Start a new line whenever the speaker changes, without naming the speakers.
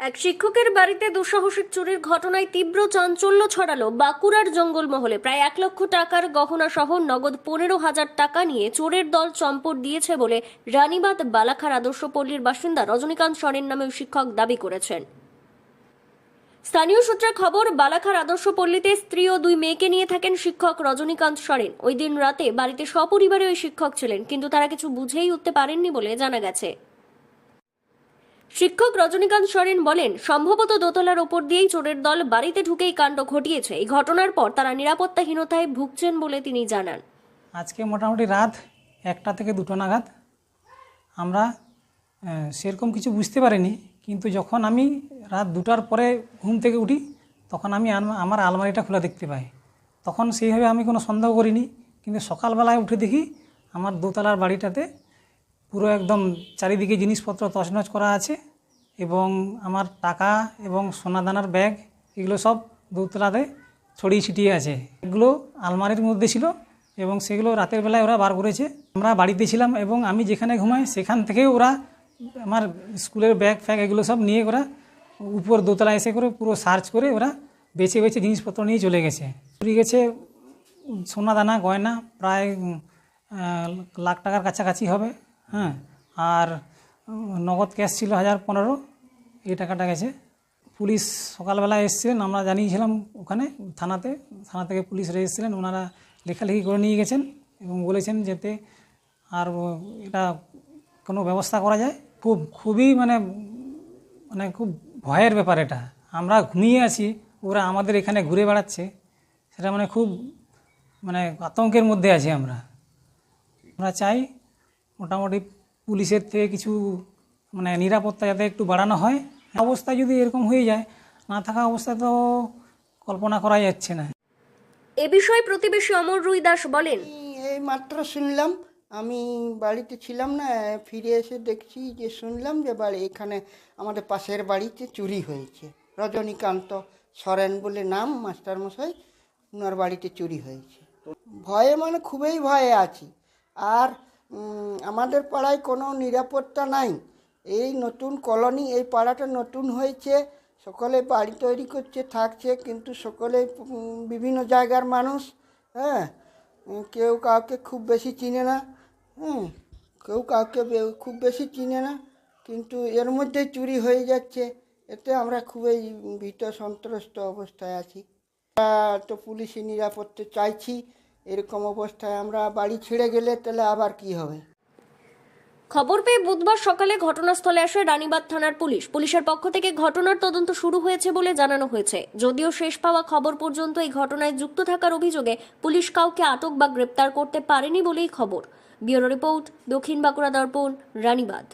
এক শিক্ষকের বাড়িতে দুঃসাহসিক চুরির ঘটনায় তীব্র চাঞ্চল্য ছড়ালো বাঁকুড়ার জঙ্গলমহলে। প্রায় এক লক্ষ টাকার গহনা সহ নগদ পনেরো হাজার টাকা নিয়ে চোরের দল চম্পট দিয়েছে বলে রানীবাদ বালাখার আদর্শ পল্লীর বাসিন্দা রজনীকান্ত সরেন নামে শিক্ষক দাবি করেছেন। স্থানীয় সূত্রে খবর, বালাখার আদর্শ পল্লীতে স্ত্রী ও দুই মেয়েকে নিয়ে থাকেন শিক্ষক রজনীকান্ত সরেন। ওই দিন রাতে বাড়িতে সপরিবারে ওই শিক্ষক ছিলেন, কিন্তু তারা কিছু বুঝেই উঠতে পারেননি বলে জানা গেছে। শিক্ষক রজনীকান্ত সরেন বলেন, সম্ভবত দোতলার ওপর দিয়েই চোরের দল বাড়িতে ঢুকেই কাণ্ড ঘটিয়েছে। এই ঘটনার পর তারা নিরাপত্তাহীনতায় ভুগছেন বলে তিনি জানান।
আজকে মোটামুটি রাত একটা থেকে দুটো নাগাদ আমরা সেরকম কিছু বুঝতে পারিনি, কিন্তু যখন আমি রাত দুটার পরে ঘুম থেকে উঠি, তখন আমি আমার আলমারিটা খোলা দেখতে পাই। তখন সেইভাবে আমি কোনো সন্দেহ করিনি, কিন্তু সকালবেলায় উঠে দেখি আমার দোতলার বাড়িটাতে পুরো একদম চারিদিকে জিনিসপত্র তছনছ করা আছে। এবং আমার টাকা এবং সোনাদানার ব্যাগ, এগুলো সব দোতলাতে ছড়িয়ে ছিটিয়ে আছে। এগুলো আলমারির মধ্যে ছিল এবং সেগুলো রাতের বেলায় ওরা বার করেছে। আমরা বাড়িতে ছিলাম এবং আমি যেখানে ঘুমাই সেখান থেকে ওরা আমার স্কুলের ব্যাগ ফ্যাগ এগুলো সব নিয়ে ওরা উপর দোতলা এসে করে পুরো সার্চ করে ওরা বেছে বেছে জিনিসপত্র নিয়ে চলে গেছে। চুরি গেছে সোনা দানা গয়না, প্রায় লাখ টাকার কাছাকাছি হবে হ্যাঁ। আর নগদ ক্যাশ ছিল হাজার পনেরো। এই টাকাটা গেছে। পুলিশ সকালবেলা এসেছিলেন, আমরা জানিয়েছিলাম ওখানে, থানাতে। থানা থেকে পুলিশ এসেছিলেন, ওনারা লেখালেখি করে নিয়ে গেছেন এবং বলেছেন যাতে আর এটা কোনো ব্যবস্থা করা যায়। খুব, খুবই মানে মানে খুব ভয়ের ব্যাপার এটা। আমরা ঘুমিয়ে আছি, ওরা আমাদের এখানে ঘুরে বেড়াচ্ছে। সেটা মানে খুব মানে আতঙ্কের মধ্যে আছি আমরা। আমরা চাই মোটামুটি পুলিশের থেকে কিছু মানে নিরাপত্তা যাতে একটু বাড়ানো হয়। অবস্থা যদি এরকম হয়ে যায় না থাকা অবস্থা তো কল্পনা করা যাচ্ছে না।
এ বিষয়ে প্রতিবেশী অমর রুই দাস বলেন
এই মাত্র শুনলাম আমি বাড়িতে ছিলাম না ফিরে এসে দেখছি যে শুনলাম যে বাড়ি এখানে আমাদের পাশের বাড়িতে চুরি হয়েছে। রজনীকান্ত সরেন বলে নাম মাস্টারমশাই ওনার বাড়িতে চুরি হয়েছে। ভয়ে মানে খুবই ভয়ে আছি। আর আমাদের পাড়ায় কোনো নিরাপত্তা নাই। এই নতুন কলোনি, এই পাড়াটা নতুন হয়েছে, সকলে বাড়ি তৈরি করছে, থাকছে, কিন্তু সকলে বিভিন্ন জায়গার মানুষ হ্যাঁ কেউ কাউকে খুব বেশি চিনে না, হুম, কেউ কাউকে খুব বেশি চিনে না, কিন্তু এর মধ্যে চুরি হয়ে যাচ্ছে, এতে আমরা খুবই ভীত, সন্ত্রস্ত অবস্থায় আছি। তো পুলিশি নিরাপত্তা চাইছি, এরকম অবস্থায় আমরা বাড়ি ছেড়ে গেলে তাহলে আবার কি হবে?
খবর পেয়ে বুধবার সকালে ঘটনাস্থলে আসে রানীবাদ থানার পুলিশ। পুলিশের পক্ষ থেকে ঘটনার তদন্ত শুরু হয়েছে বলে জানানো হয়েছে। যদিও শেষ পাওয়া খবর পর্যন্ত এই ঘটনায় যুক্ত থাকার অভিযোগে পুলিশ কাউকে আটক বা গ্রেপ্তার করতে পারেনি বলেই খবর। ব্যুরো রিপোর্ট, দক্ষিণ বাঁকুড়া দর্পণ রানীবাদ